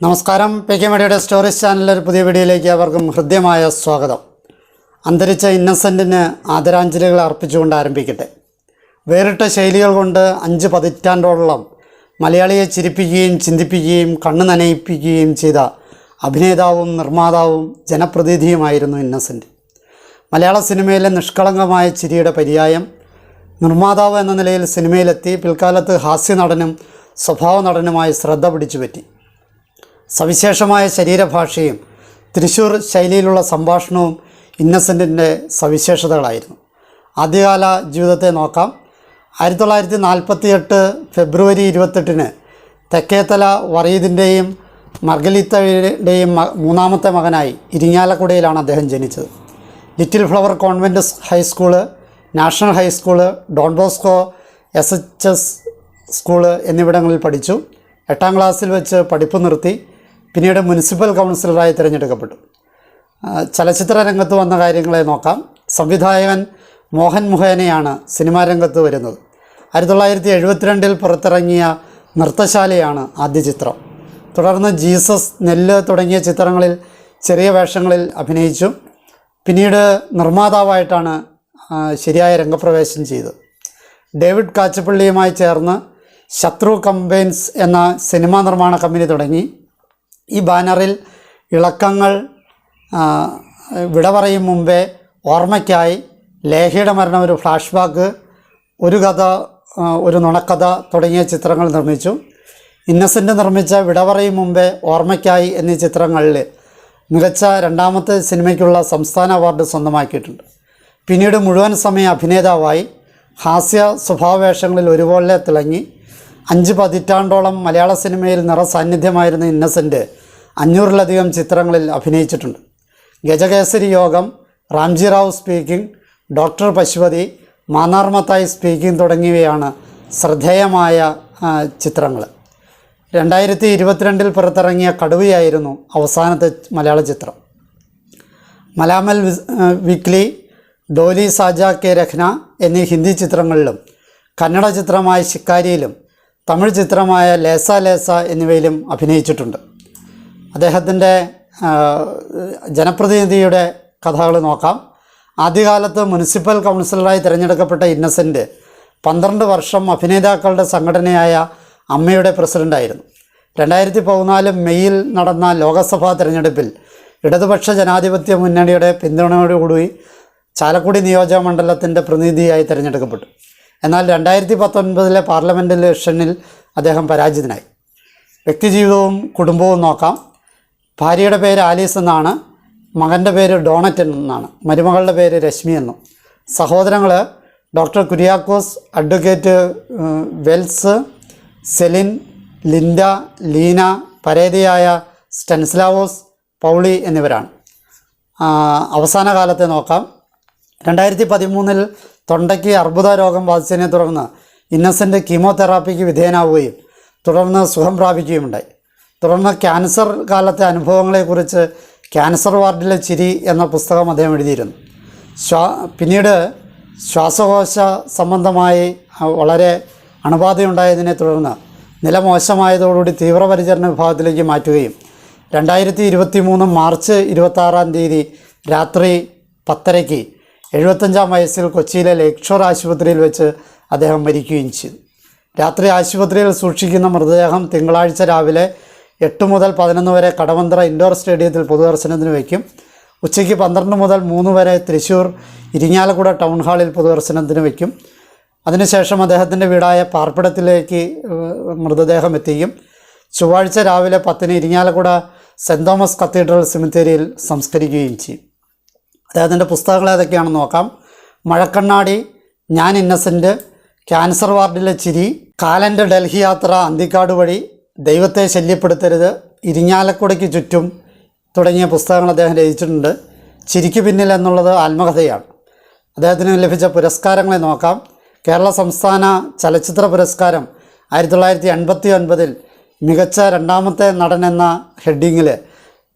നമസ്കാരം. P K മീഡിയയുടെ stories ചാനലിലെ ഒരു പുതിയ വീഡിയോയിലേക്ക് അവർക്കും ഹൃദ്യമായ സ്വാഗതം. അന്തരിച്ച ഇന്നസെന്റിന് ആദരാഞ്ജലികൾ അർപ്പിച്ചുകൊണ്ട് ആരംഭിക്കട്ടെ. വേറിട്ട ശൈലികൾ കൊണ്ട് അഞ്ച് പതിറ്റാണ്ടോളം മലയാളിയെ ചിരിപ്പിക്കുകയും ചിന്തിപ്പിക്കുകയും കണ്ണു നനയിപ്പിക്കുകയും ചെയ്ത അഭിനേതാവും നിർമ്മാതാവും ജനപ്രതിനിധിയുമായിരുന്നു ഇന്നസെന്റ് മലയാള സിനിമയിലെ നിഷ്കളങ്കമായ ചിരിയുടെ പര്യായം നിർമ്മാതാവ് എന്ന നിലയിൽ സിനിമയിലെത്തി പിൽക്കാലത്ത് ഹാസ്യ നടനും സ്വഭാവ നടനുമായി ശ്രദ്ധ പിടിച്ചു പറ്റി സവിശേഷമായ ശരീരഭാഷയും തൃശ്ശൂർ ശൈലിയിലുള്ള സംഭാഷണവും ഇന്നസെന്റിന്റെ സവിശേഷതകളായിരുന്നു. ആദ്യകാല ജീവിതത്തെ നോക്കാം. ആയിരത്തി തൊള്ളായിരത്തി നാൽപ്പത്തി എട്ട് ഫെബ്രുവരി ഇരുപത്തെട്ടിന് തെക്കേത്തല വറീദിന്റെയും മർഗലിത്തയുടെയും മൂന്നാമത്തെ മകനായി ഇരിങ്ങാലക്കുടയിലാണ് അദ്ദേഹം ജനിച്ചത്. Little Flower Convent high school National high school Don Bosco S H S school എന്നിവിടങ്ങളിൽ പഠിച്ചു. എട്ടാം ക്ലാസ്സിൽ വെച്ച് പഠിപ്പ് നിർത്തി. പിന്നീട് മുനിസിപ്പൽ കൗൺസിലറായി തിരഞ്ഞെടുക്കപ്പെട്ടു. ചലച്ചിത്ര രംഗത്ത് വന്ന കാര്യങ്ങളെ നോക്കാം. സംവിധായകൻ മോഹൻ മുഖേനയാണ് സിനിമാ രംഗത്ത് വരുന്നത്. ആയിരത്തി തൊള്ളായിരത്തി എഴുപത്തിരണ്ടിൽ പുറത്തിറങ്ങിയ നൃത്തശാലയാണ് ആദ്യ ചിത്രം. തുടർന്ന് ജീസസ് നെല്ല് തുടങ്ങിയ ചിത്രങ്ങളിൽ ചെറിയ വേഷങ്ങളിൽ അഭിനയിച്ചു. പിന്നീട് നിർമ്മാതാവായിട്ടാണ് ശരിയായ രംഗപ്രവേശം ചെയ്തത് ഡേവിഡ് കാച്ചപ്പള്ളിയുമായി ചേർന്ന് ശത്രു കമ്പൈൻസ് എന്ന സിനിമാ നിർമ്മാണ കമ്പനി തുടങ്ങി. ഈ ബാനറിൽ ഇളക്കങ്ങൾ വിട പറയും മുമ്പേ ഓർമ്മയ്ക്കായി ലേഖയുടെ മരണം ഒരു ഫ്ലാഷ് ബാക്ക് ഒരു കഥ ഒരു നുണക്കഥ തുടങ്ങിയ ചിത്രങ്ങൾ നിർമ്മിച്ചു. ഇന്നസെന്റ് നിർമ്മിച്ച വിട പറയും മുമ്പേ ഓർമ്മയ്ക്കായി എന്നീ ചിത്രങ്ങളിൽ മികച്ച രണ്ടാമത്തെ സിനിമയ്ക്കുള്ള സംസ്ഥാന അവാർഡ് സ്വന്തമാക്കിയിട്ടുണ്ട്. പിന്നീട് മുഴുവൻ സമയ അഭിനേതാവായി ഹാസ്യ സ്വഭാവവേഷങ്ങളിൽ ഒരുപോലെ തിളങ്ങി. അഞ്ച് പതിറ്റാണ്ടോളം മലയാള സിനിമയിൽ നിറസാന്നിധ്യമായിരുന്ന ഇന്നസെന്റ് അഞ്ഞൂറിലധികം ചിത്രങ്ങളിൽ അഭിനയിച്ചിട്ടുണ്ട്. Gajakesari Yogam Ramji Rao speaking doctor Pasupathi Mannar Mathai speaking തുടങ്ങിയവയാണ് ശ്രദ്ധേയമായ ചിത്രങ്ങൾ രണ്ടായിരത്തി ഇരുപത്തിരണ്ടിൽ പുറത്തിറങ്ങിയ കടുവയായിരുന്നു അവസാനത്തെ മലയാള ചിത്രം. മലാമൽ വിക്ലി ഡോലി സാജ കെ രഖ്ന എന്നീ ഹിന്ദി ചിത്രങ്ങളിലും കന്നഡ ചിത്രമായ ശിക്കാരിയിലും തമിഴ് ചിത്രമായ ലേസ ലേസ എന്നിവയിലും അഭിനയിച്ചിട്ടുണ്ട്. അദ്ദേഹത്തിന്റെ ജനപ്രതിനിധിയുടെ കഥകൾ നോക്കാം. ആദ്യകാലത്ത് മുനിസിപ്പൽ കൗൺസിലറായി തിരഞ്ഞെടുക്കപ്പെട്ട ഇന്നസെന്റ് പന്ത്രണ്ട് വർഷം അഭിനേതാക്കളുടെ സംഘടനയായ അമ്മയുടെ പ്രസിഡന്റായിരുന്നു രണ്ടായിരത്തി പതിനാല് മെയ്യിൽ നടന്ന ലോകസഭാ തിരഞ്ഞെടുപ്പിൽ ഇടതുപക്ഷ ജനാധിപത്യ മുന്നണിയുടെ പിന്തുണയോടുകൂടി ചാലക്കുടി നിയോജക മണ്ഡലത്തിന്റെ പ്രതിനിധിയായി തിരഞ്ഞെടുക്കപ്പെട്ടു. എന്നാൽ രണ്ടായിരത്തി പത്തൊൻപതിലെ പാർലമെന്റ് ഇലക്ഷനിൽ അദ്ദേഹം പരാജിതനായി. വ്യക്തിജീവിതവും കുടുംബവും നോക്കാം. ഭാര്യയുടെ പേര് ആലീസ് എന്നാണ് മകന്റെ പേര് ഡോണറ്റ് എന്നാണ് മരുമകളുടെ പേര് രശ്മി എന്നും. സഹോദരങ്ങൾ doctor Kuriakose advocate Wells Celine Linda Leena പരേതയായ സ്റ്റെൻസ്ലാവോസ് പൗളി എന്നിവരാണ്. അവസാന കാലത്തെ നോക്കാം. രണ്ടായിരത്തി പതിമൂന്നിൽ തൊണ്ടയ്ക്ക് അർബുദ രോഗം ബാധിച്ചതിനെ തുടർന്ന് ഇന്നസെന്റ് കീമോതെറാപ്പിക്ക് വിധേയനാവുകയും തുടർന്ന് സുഖം പ്രാപിക്കുകയുമുണ്ടായി. തുടർന്ന് ക്യാൻസർ കാലത്തെ അനുഭവങ്ങളെക്കുറിച്ച് ക്യാൻസർ വാർഡിലെ ചിരി എന്ന പുസ്തകം അദ്ദേഹം എഴുതിയിരുന്നു. ശ്വാ പിന്നീട് ശ്വാസകോശ സംബന്ധമായി വളരെ അണുബാധയുണ്ടായതിനെ തുടർന്ന് നില മോശമായതോടുകൂടി തീവ്രപരിചരണ വിഭാഗത്തിലേക്ക് മാറ്റുകയും രണ്ടായിരത്തി ഇരുപത്തി മൂന്ന് മാർച്ച് ഇരുപത്താറാം തീയതി രാത്രി പത്തരയ്ക്ക് എഴുപത്തഞ്ചാം വയസ്സിൽ കൊച്ചിയിലെ ലേക്ഷോർ ആശുപത്രിയിൽ വെച്ച് അദ്ദേഹം മരിക്കുകയും ചെയ്തു. രാത്രി ആശുപത്രിയിൽ സൂക്ഷിക്കുന്ന മൃതദേഹം തിങ്കളാഴ്ച രാവിലെ എട്ട് മുതൽ പതിനൊന്ന് വരെ കടവന്ത്ര ഇൻഡോർ സ്റ്റേഡിയത്തിൽ പൊതുദർശനത്തിന് വയ്ക്കും. ഉച്ചയ്ക്ക് പന്ത്രണ്ട് മുതൽ മൂന്ന് വരെ തൃശ്ശൂർ ഇരിങ്ങാലക്കുട ടൗൺ ഹാളിൽ പൊതുദർശനത്തിന് വയ്ക്കും. അതിനുശേഷം അദ്ദേഹത്തിന്റെ വീടായ പാർപ്പിടത്തിലേക്ക് മൃതദേഹം എത്തിക്കും. ചൊവ്വാഴ്ച രാവിലെ പത്തിന് ഇരിങ്ങാലക്കുട സെന്റ് തോമസ് കത്തീഡ്രൽ സെമിത്തേരിയിൽ സംസ്കരിക്കുകയും ചെയ്യും. അദ്ദേഹത്തിന്റെ പുസ്തകങ്ങൾ ഏതൊക്കെയാണെന്ന് നോക്കാം. മഴക്കണ്ണാടി ഞാൻ ഇന്നസെന്റ് ക്യാൻസർ വാർഡിലെ ചിരി കാലന്റെ ഡൽഹി യാത്ര അന്തിക്കാട് വഴി ദൈവത്തെ ശല്യപ്പെടുത്തരുത്. ഇരിഞ്ഞാലക്കുടയ്ക്ക് ചുറ്റും തുടങ്ങിയ പുസ്തകങ്ങൾ അദ്ദേഹം രചിച്ചിട്ടുണ്ട്. ചിരിക്കു പിന്നിൽ എന്നുള്ളത് ആത്മകഥയാണ്. അദ്ദേഹത്തിന് ലഭിച്ച പുരസ്കാരങ്ങളെ നോക്കാം. കേരള സംസ്ഥാന ചലച്ചിത്ര പുരസ്കാരം ആയിരത്തി തൊള്ളായിരത്തി എൺപത്തി ഒൻപതിൽ മികച്ച രണ്ടാമത്തെ നടൻ എന്ന ഹെഡിങ്ങിൽ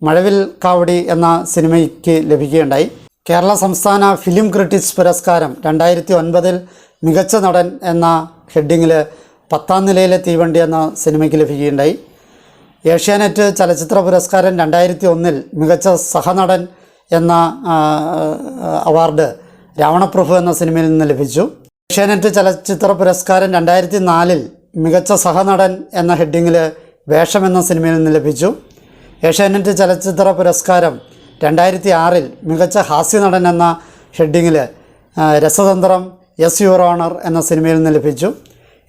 മഴവിൽ കാവടി എന്ന സിനിമയ്ക്ക് ലഭിക്കുകയുണ്ടായി. കേരള സംസ്ഥാന ഫിലിം ക്രിറ്റിക്സ് പുരസ്കാരം രണ്ടായിരത്തി ഒൻപതിൽ മികച്ച നടൻ എന്ന ഹെഡിങ്ങിൽ പത്താം നിലയിലെ തീവണ്ടി എന്ന സിനിമയ്ക്ക് ലഭിക്കുകയുണ്ടായി. ഏഷ്യാനെറ്റ് ചലച്ചിത്ര പുരസ്കാരം രണ്ടായിരത്തി ഒന്നിൽ മികച്ച സഹനടൻ എന്ന അവാർഡ് രാവണപ്രഭു എന്ന സിനിമയിൽ നിന്ന് ലഭിച്ചു. ഏഷ്യാനെറ്റ് ചലച്ചിത്ര പുരസ്കാരം രണ്ടായിരത്തി നാലിൽ മികച്ച സഹനടൻ എന്ന ഹെഡിങ്ങിൽ വേഷം എന്ന സിനിമയിൽ നിന്ന് ലഭിച്ചു. ഏഷ്യാനെറ്റ് ചലച്ചിത്ര പുരസ്കാരം രണ്ടായിരത്തി ആറിൽ മികച്ച ഹാസ്യനടൻ എന്ന ഹെഡിങ്ങിൽ രസതന്ത്രം യെസ് യുവർ ഓണർ എന്ന സിനിമയിൽ നിന്ന് ലഭിച്ചു.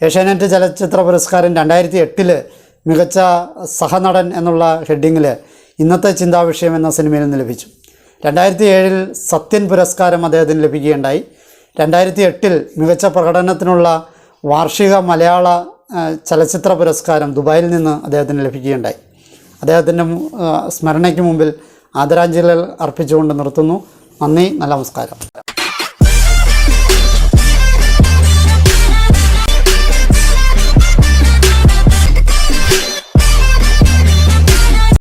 ഏഷ്യാനെറ്റ് ചലച്ചിത്ര പുരസ്കാരം രണ്ടായിരത്തി എട്ടിൽ മികച്ച സഹനടൻ എന്നുള്ള ഹെഡിങ്ങിൽ ഇന്നത്തെ ചിന്താവിഷയം എന്ന സിനിമയിൽ നിന്ന് ലഭിച്ചു. രണ്ടായിരത്തി ഏഴിൽ സത്യൻ പുരസ്കാരം അദ്ദേഹത്തിന് ലഭിക്കുകയുണ്ടായി. രണ്ടായിരത്തി എട്ടിൽ മികച്ച പ്രകടനത്തിനുള്ള വാർഷിക മലയാള ചലച്ചിത്ര പുരസ്കാരം ദുബായിൽ നിന്ന് അദ്ദേഹത്തിന് ലഭിക്കുകയുണ്ടായി. അദ്ദേഹത്തിന്റെ സ്മരണയ്ക്ക് മുമ്പിൽ ആദരാഞ്ജലികൾ അർപ്പിച്ചുകൊണ്ട് നിർത്തുന്നു. നന്ദി നമസ്കാരം.